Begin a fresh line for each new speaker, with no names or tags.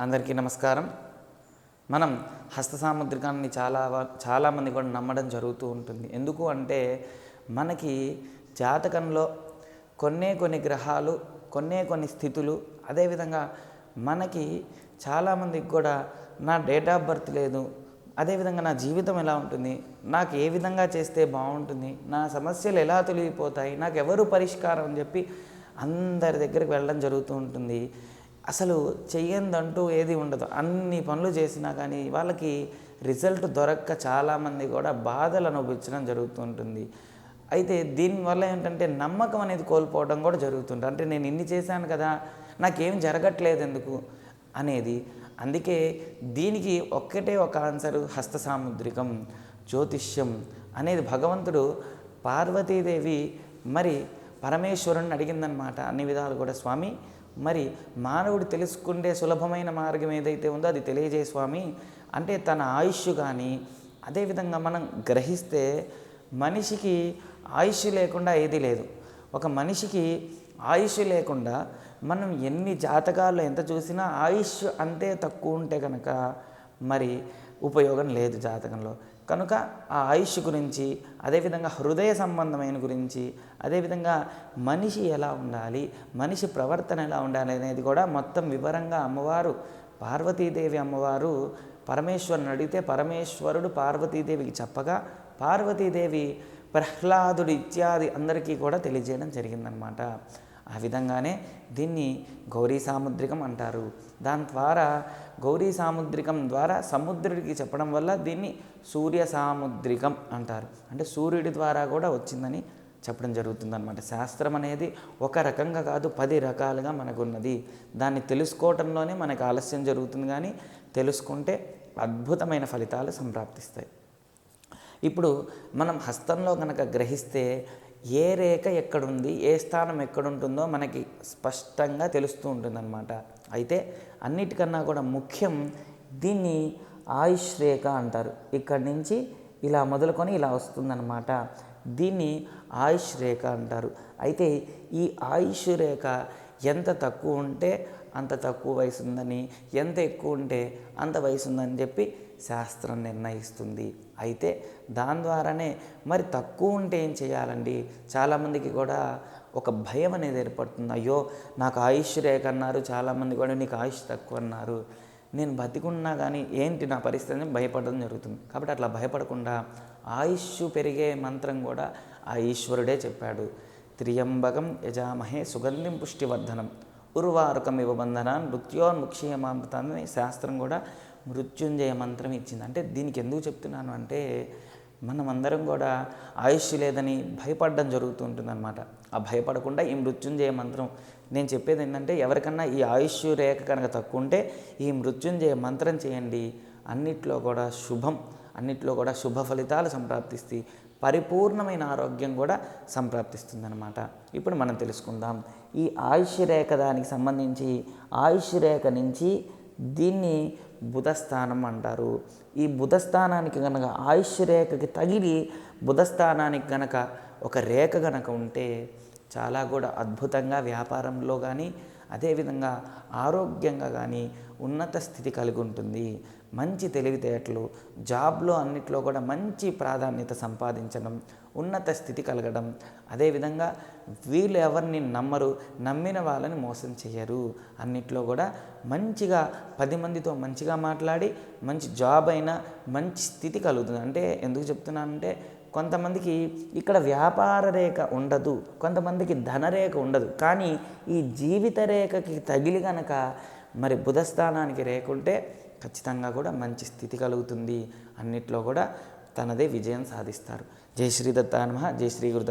అందరికీ నమస్కారం. మనం హస్త సాముద్రికాన్ని చాలా వ- చాలామంది కూడా నమ్మడం జరుగుతూ ఉంటుంది. ఎందుకు అంటే మనకి జాతకంలో కొన్నే కొన్ని గ్రహాలు కొన్నే కొన్ని స్థితులు అదేవిధంగా మనకి చాలామందికి కూడా నా డేట్ ఆఫ్ బర్త్ లేదు అదేవిధంగా నా జీవితం ఎలా ఉంటుంది నాకు ఏ విధంగా చేస్తే బాగుంటుంది నా సమస్యలు ఎలా తొలగిపోతాయి నాకు ఎవరు పరిష్కారం అని చెప్పి అందరి దగ్గరికి వెళ్ళడం జరుగుతూ ఉంటుంది. అసలు చెయ్యందంటూ ఏది ఉండదు. అన్ని పనులు చేసినా కానీ వాళ్ళకి రిజల్ట్ దొరక్క చాలామంది కూడా బాధలు అనుభవించడం జరుగుతుంటుంది అయితే దీనివల్ల ఏంటంటే నమ్మకం అనేది కోల్పోవడం కూడా జరుగుతుంది అంటే నేను ఇన్ని చేశాను కదా నాకేం జరగట్లేదు ఎందుకు అనేది. అందుకే దీనికి ఒక్కటే ఒక ఆన్సర్ హస్త సాముద్రికం జ్యోతిష్యం అనేది భగవంతుడు పార్వతీదేవి మరి పరమేశ్వరుని అడిగిందనమాట అన్ని విధాలు కూడా స్వామి మరి మానవుడు తెలుసుకుండే సులభమైన మార్గం ఏదైతే ఉందో అది తెలియజే స్వామి అంటే తన ఆయుష్ కానీ అదేవిధంగా మనం గ్రహిస్తే మనిషికి ఆయుష్ లేకుండా ఏది లేదు. ఒక మనిషికి ఆయుష్ లేకుండా మనం ఎన్ని జాతకాల్లో ఎంత చూసినా ఆయుష్ అంతే తక్కువ ఉంటే కనుక మరి ఉపయోగం లేదు జాతకంలో. కనుక ఆ ఆయుష్ గురించి అదేవిధంగా హృదయ సంబంధమైన గురించి అదేవిధంగా మనిషి ఎలా ఉండాలి మనిషి ప్రవర్తన ఎలా ఉండాలి అనేది కూడా మొత్తం వివరంగా అమ్మవారు పార్వతీదేవి అమ్మవారు పరమేశ్వరుని అడిగితే పరమేశ్వరుడు పార్వతీదేవికి చెప్పగా పార్వతీదేవి ప్రహ్లాదుడు ఇత్యాది అందరికీ కూడా తెలియజేయడం జరిగిందనమాట. ఆ విధంగానే దీన్ని గౌరీ సాముద్రికం అంటారు. దాని ద్వారా గౌరీ సాముద్రికం ద్వారా సముద్రుడికి చెప్పడం వల్ల దీన్ని సూర్య సాముద్రికం అంటారు. అంటే సూర్యుడి ద్వారా కూడా వచ్చిందని చెప్పడం జరుగుతుందన్నమాట. శాస్త్రం అనేది ఒక రకంగా కాదు పది రకాలుగా మనకున్నది. దాన్ని తెలుసుకోవటంలోనే మనకు ఆలస్యం జరుగుతుంది కానీ తెలుసుకుంటే అద్భుతమైన ఫలితాలు సంప్రాప్తిస్తాయి. ఇప్పుడు మనం హస్తంలో కనుక గ్రహిస్తే ఏ రేఖ ఎక్కడుంది ఏ స్థానం ఎక్కడుంటుందో మనకి స్పష్టంగా తెలుస్తూ ఉంటుందన్నమాట. అయితే అన్నిటికన్నా కూడా ముఖ్యం దీన్ని ఆయుష్ రేఖ అంటారు. ఇక్కడి నుంచి ఇలా మొదలుకొని ఇలా వస్తుందన్నమాట. దీన్ని ఆయుష్ రేఖ అంటారు. అయితే ఈ ఆయుష్ రేఖ ఎంత తక్కువ ఉంటే అంత తక్కువ వయసు ఉందని ఎంత ఎక్కువ ఉంటే అంత వయసు ఉందని చెప్పి శాస్త్రం నిర్ణయిస్తుంది. అయితే దాని ద్వారానే మరి తక్కువ ఉంటే ఏం చేయాలండి? చాలామందికి కూడా ఒక భయం అనేది ఏర్పడుతుంది. అయ్యో నాకు ఆయుష్ రేఖ అన్నారు చాలామంది కూడా నీకు ఆయుష్ తక్కువ అన్నారు నేను బతికున్నా కానీ ఏంటి నా పరిస్థితి భయపడడం జరుగుతుంది. కాబట్టి అట్లా భయపడకుండా ఆయుష్ పెరిగే మంత్రం కూడా ఆ ఈశ్వరుడే చెప్పాడు. త్రియంబకం యజామహే సుగంధిం పుష్టివర్ధనం. ఉర్వారకం ఇవ్వబంధన బంధనాన్ శాస్త్రం కూడా మృత్యుంజయ మంత్రం ఇచ్చింది. అంటే దీనికి ఎందుకు చెప్తున్నాను అంటే మనమందరం కూడా ఆయుష్ లేదని భయపడడం జరుగుతూ ఉంటుందన్నమాట ఆ భయపడకుండా ఈ మృత్యుంజయ మంత్రం నేను చెప్పేది ఏంటంటే ఎవరికన్నా ఈ ఆయుష్ రేఖ కనుక తక్కువ ఉంటే ఈ మృత్యుంజయ మంత్రం చేయండి. అన్నిట్లో కూడా శుభం అన్నిట్లో కూడా శుభ ఫలితాలు సంప్రాప్తిస్తాయి పరిపూర్ణమైన ఆరోగ్యం కూడా సంప్రాప్తిస్తుందన్నమాట. ఇప్పుడు మనం తెలుసుకుందాం. ఈ ఆయుష్ రేఖ దానికి సంబంధించి ఆయుష్ రేఖ నుంచి దీన్ని బుధస్థానం అంటారు. ఈ బుధస్థానానికి కనుక ఆయుష్ రేఖకి తగిలి బుధస్థానానికి కనుక ఒక రేఖ కనుక ఉంటే చాలా కూడా అద్భుతంగా వ్యాపారంలో కానీ అదేవిధంగా ఆరోగ్యంగా కానీ ఉన్నత స్థితి కలిగి ఉంటుంది. మంచి తెలివితేటలు జాబ్లో అన్నిట్లో కూడా మంచి ప్రాధాన్యత సంపాదించడం ఉన్నత స్థితి కలగడం అదేవిధంగా వీళ్ళు ఎవరిని నమ్మరు నమ్మిన వాళ్ళని మోసం చేయరు అన్నిట్లో కూడా మంచిగా పది మందితో మంచిగా మాట్లాడి మంచి జాబ్ అయినా మంచి స్థితి కలుగుతుంది. అంటే ఎందుకు చెప్తున్నానంటే కొంతమందికి ఇక్కడ వ్యాపార రేఖ ఉండదు కొంతమందికి ధనరేఖ ఉండదు. కానీ ఈ జీవిత రేఖకి తగిలి గనక మరి బుధస్థానానికి రేఖ ఉంటే ఖచ్చితంగా కూడా మంచి స్థితి కలుగుతుంది. అన్నిట్లో కూడా తనదే విజయం సాధిస్తారు. జై శ్రీ దత్తా జై శ్రీ గురు